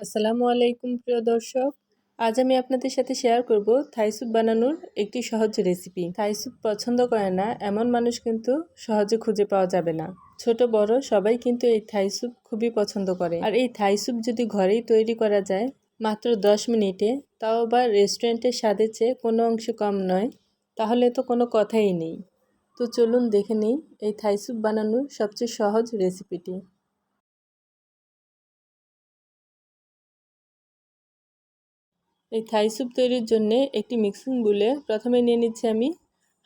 আসসালামু আলাইকুম, প্রিয় দর্শক। আজ আমি আপনাদের সাথে শেয়ার করব থাই স্যুপ বানানোর একটি সহজ রেসিপি থাই স্যুপ পছন্দ করে না, এমন মানুষ কিন্তু সহজে খুঁজে পাওয়া যাবে না। ছোট, বড়, সবাই কিন্তু এই থাই স্যুপ খুবই পছন্দ করে। আর এই থাই স্যুপ যদি ঘরেই তৈরি করা যায়, মাত্র দশ মিনিটে, তাও আবার রেস্টুরেন্টের স্বাদের চেয়ে কোনো অংশ কম নয়, তাহলে তো কোনো কথাই নেই। তো চলুন দেখে নিই এই থাই স্যুপ বানানোর সবচেয়ে সহজ রেসিপিটি এই থাই স্যুপ তৈরির জন্য একটি মিক্সিং বুলে প্রথমে নিয়ে নিচ্ছি আমি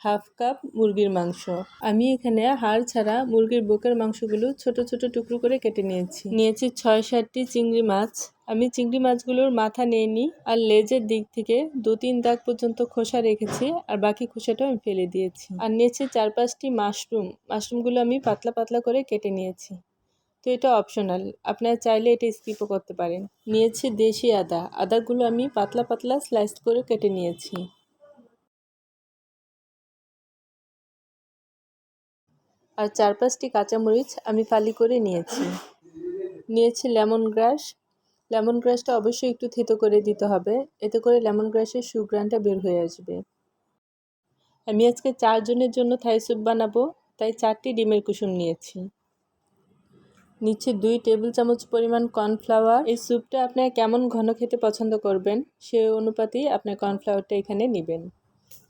হাফ কাপ মুরগির মাংস। আমি এখানে হাড় ছাড়া মুরগির বুকের মাংসগুলো ছোট ছোট টুকরো করে কেটে নিয়েছি। নিয়েছি ছয় সাতটি চিংড়ি মাছ। আমি চিংড়ি মাছগুলোর মাথা নিয়ে নিই আর লেজের দিক থেকে দু তিন দাগ পর্যন্ত খোসা রেখেছি আর বাকি খোসাটাও আমি ফেলে দিয়েছি। আর নিয়েছি চার পাঁচটি মাশরুম। মাশরুমগুলো আমি পাতলা পাতলা করে কেটে নিয়েছি। তো এটা অপশনাল আপনারা চাইলে এটা স্কিপও করতে পারেন। নিয়েছি দেশি আদা। আদাগুলো আমি পাতলা পাতলা স্লাইস করে কেটে নিয়েছি। আর চার পাঁচটি কাঁচামরিচ আমি ফালি করে নিয়েছি। নিয়েছি লেমন গ্রাস লেমন গ্রাসটা অবশ্যই একটু থেতো করে দিতে হবে। এতে করে লেমন গ্রাসের সুগ্রানটা বের হয়ে আসবে। আমি আজকে চারজনের জন্য থাই স্যুপ বানাবো। তাই চারটি ডিমের কুসুম নিয়েছি। নিচ্ছে দুই টেবিল চামচ পরিমাণ কর্নফ্লাওয়ার। এই স্যুপটা আপনার কেমন ঘন খেতে পছন্দ করবেন, সে অনুপাতেই আপনার কর্নফ্লাওয়ারটা এখানে নেবেন।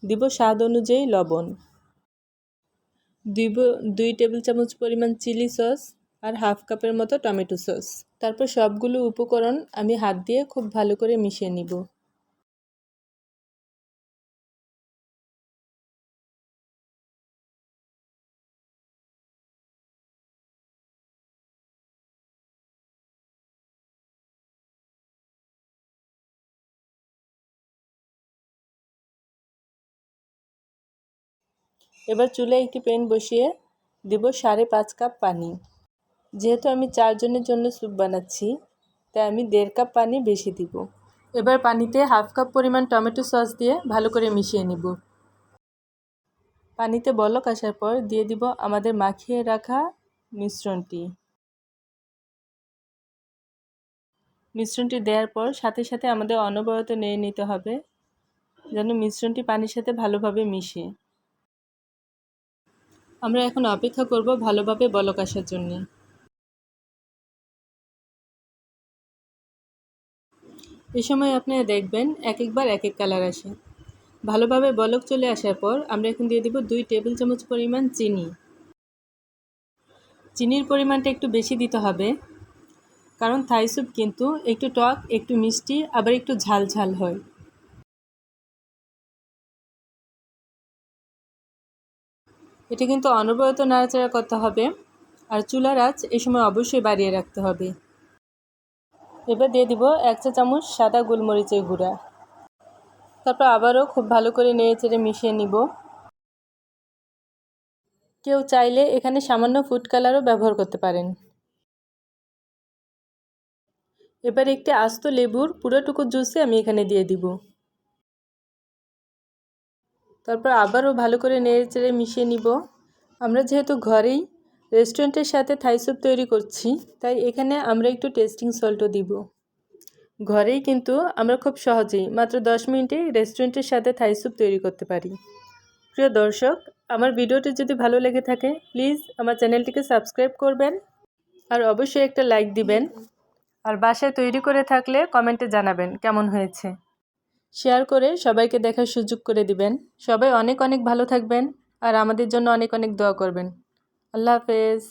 দিব স্বাদ অনুযায়ী লবণ। দিব দুই টেবিল চামচ পরিমাণ চিলি সস আর হাফ কাপের মতো টমেটো সস। তারপর সবগুলো উপকরণ আমি হাত দিয়ে খুব ভালো করে মিশিয়ে নিব। এবার চুলে একটি প্যান বসিয়ে দেব সাড়ে পাঁচ কাপ পানি। যেহেতু আমি চারজনের জন্য স্যুপ বানাচ্ছি, তাই আমি দেড় কাপ পানি বেশি দিব। এবার পানিতে হাফ কাপ পরিমাণ টমেটো সস দিয়ে ভালো করে মিশিয়ে নিব। পানিতে বলক আসার পর দিয়ে দিব আমাদের মাখিয়ে রাখা মিশ্রণটি। মিশ্রণটি দেওয়ার পর সাথে সাথে আমাদের অনবরত নিয়ে নিতে হবে, যেন মিশ্রণটি পানির সাথে ভালোভাবে মিশে। আমরা এখন অপেক্ষা করব ভালোভাবে বলক আসার জন্য। এ সময় আপনারা দেখবেন এক একবার এক এক কালার আসে। ভালোভাবে বলক চলে আসার পর আমরা এখন দিয়ে দিব দুই টেবিল চামচ পরিমাণ চিনি। চিনির পরিমাণটা একটু বেশি দিতে হবে, কারণ থাই স্যুপ কিন্তু একটু টক, একটু মিষ্টি, আবার একটু ঝাল ঝাল হয়। এটা কিন্তু অনবরত নাড়াচাড়া করতে হবে আর চুলার আঁচ এই সময় অবশ্যই বাড়িয়ে রাখতে হবে। এবার দিয়ে দিব এক চা চামচ সাদা গোলমরিচের গুঁড়া। তারপর আবারও খুব ভালো করে নেড়ে চেড়ে মিশিয়ে নিব। কেউ চাইলে এখানে সামান্য ফুড কালারও ব্যবহার করতে পারেন। এবার একটি আস্ত লেবুর পুরোটুকু জুসে আমি এখানে দিয়ে দিব। তারপর আবারও ভালো করে নেড়ে চেড়ে মিশিয়ে নিব। আমরা যেহেতু ঘরেই রেস্টুরেন্টের সাথে থাই স্যুপ তৈরি করছি, তাই এখানে আমরা একটু টেস্টিং সল্টও দিব। ঘরেই কিন্তু আমরা খুব সহজেই মাত্র দশ মিনিটে রেস্টুরেন্টের সাথে থাই স্যুপ তৈরি করতে পারি। প্রিয় দর্শক, আমার ভিডিওটি যদি ভালো লেগে থাকে, প্লিজ আমার চ্যানেলটিকে সাবস্ক্রাইব করবেন আর অবশ্যই একটা লাইক দিবেন। আর বাসায় তৈরি করে থাকলে কমেন্টে জানাবেন কেমন হয়েছে। শেয়ার করে সবাইকে দেখার সুযোগ করে দিবেন। সবাই অনেক অনেক ভালো থাকবেন আর আমাদের জন্য অনেক অনেক দোয়া করবেন। আল্লাহ হাফেজ।